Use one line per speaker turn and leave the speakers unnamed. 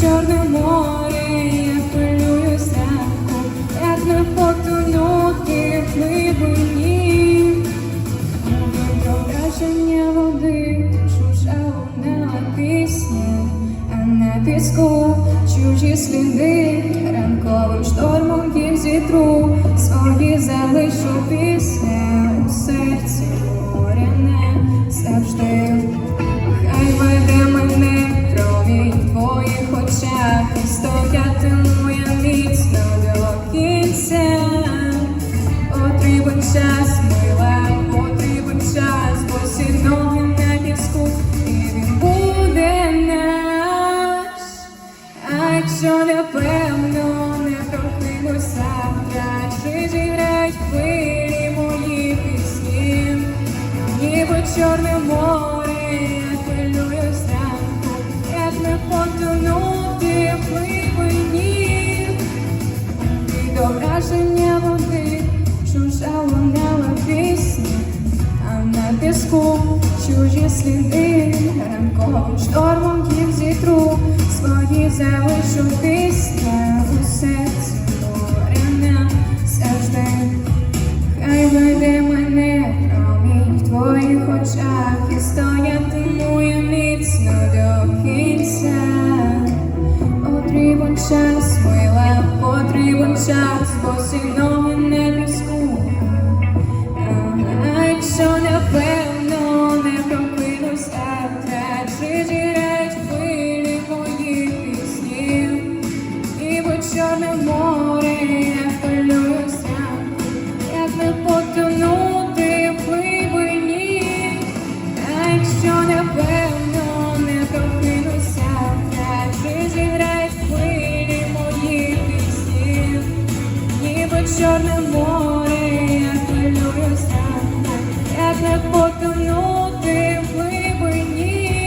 Чорне море, я хвилюю зранку, як на потонути в глибині, Моє враження піску, чужі сліди, ранковим штормом їх зітру, свої залишу пісня у серці горяне завжди, хай веде мене крові в твоїх очах, стоятиму я міцно до кінця, потрібен час мила. що напевно не прокинуся краще зіграють хвилі мої пісні, ніби чорне море, я хвилюю зранку, як не потонути в. І до враження води чужа лунала пісня, а на піску чужі сліди ранковим штормом залишу пісня у серці горяна завжди. Хай веде мене промінь в твоїх очах і стоятиму я міцно до кінця. Потрібен час, мила, потрібен час, бо сильно чорне море, я хвилююсь зранку, як не потонути в глибині, а якщо напевно не прокинусь завтра, чи зіграють хвилі моїх піснів, ніби море, я хвилююсь зранку, як не.